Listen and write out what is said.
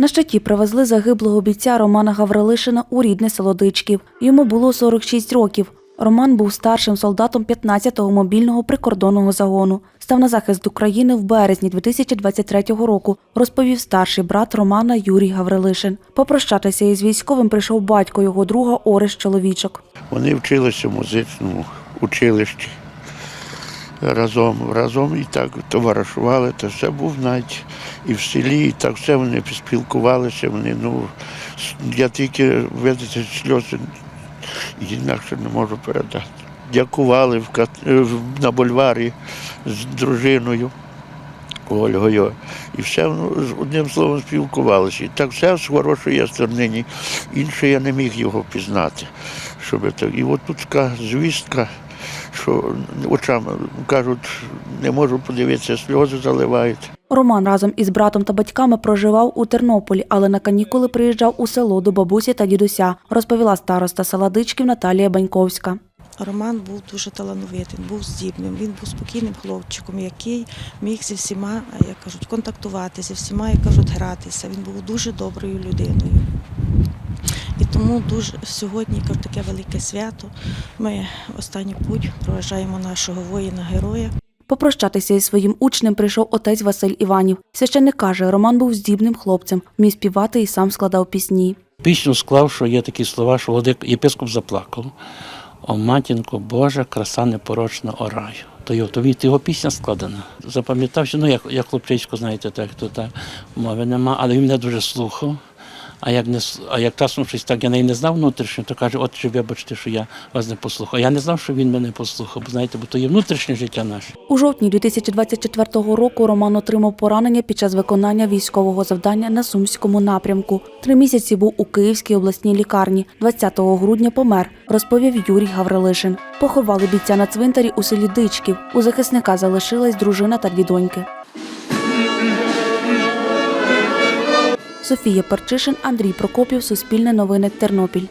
На щиті привезли загиблого бійця Романа Гаврилишина у рідне село Дичків. Йому було 46 років. Роман був старшим солдатом 15-го мобільного прикордонного загону. Став на захист України в березні 2023 року, розповів старший брат Романа Юрій Гаврилишин. Попрощатися із військовим прийшов батько його друга Орес Чоловічок. Вони вчилися в музичному училищі разом, разом і так товаришували, то все був навіть і в селі, і так все вони спілкувалися. Вони, ну, я тільки видати сльози інакше не можу передати. Дякували в, на бульварі з дружиною. Ольгою. І все ну, з одним словом спілкувалися. І так все з хорошої сторони. Ні- Інше я не міг його пізнати. Щоб так. І от тут така звістка, що очам кажуть, не можу подивитися, сльози заливають. Роман разом із братом та батьками проживав у Тернополі, але на канікули приїжджав у село до бабусі та дідуся, розповіла староста села Дичків Наталія Баньковська. Роман був дуже талановитим, був здібним. Він був спокійним хлопчиком, який міг зі всіма, як кажуть, контактувати, зі всіма, як кажуть, гратися. Він був дуже доброю людиною. І тому дуже сьогодні кажуть, таке велике свято. Ми останній путь проважаємо нашого воїна-героя. Попрощатися із своїм учнем прийшов отець Василь Іванів. Священник каже, Роман був здібним хлопцем, вмів співати і сам складав пісні. Пісню склав, що є такі слова, що владик єпископ заплакав. О матінко Божа, краса непорочна ораю. То його, то від його пісня складена. Запам'ятався, ну як, як хлопчисько, знаєте, так, то та мови нема, але він мене дуже слухав. А як не а як щось так я неї не знав внутрішньо, то каже, от чи вибачте, що я вас не послухав. Я не знав, що він мене послухав, знаєте, бо то є внутрішнє життя наше. У жовтні 2024 року Роман отримав поранення під час виконання військового завдання на Сумському напрямку. Три місяці був у Київській обласній лікарні. 20 грудня помер, розповів Юрій Гаврилишин. Поховали бійця на цвинтарі у селі Дичків. У захисника залишилась дружина та дві доньки. Софія Перчишин, Андрій Прокопів, Суспільне новини, Тернопіль.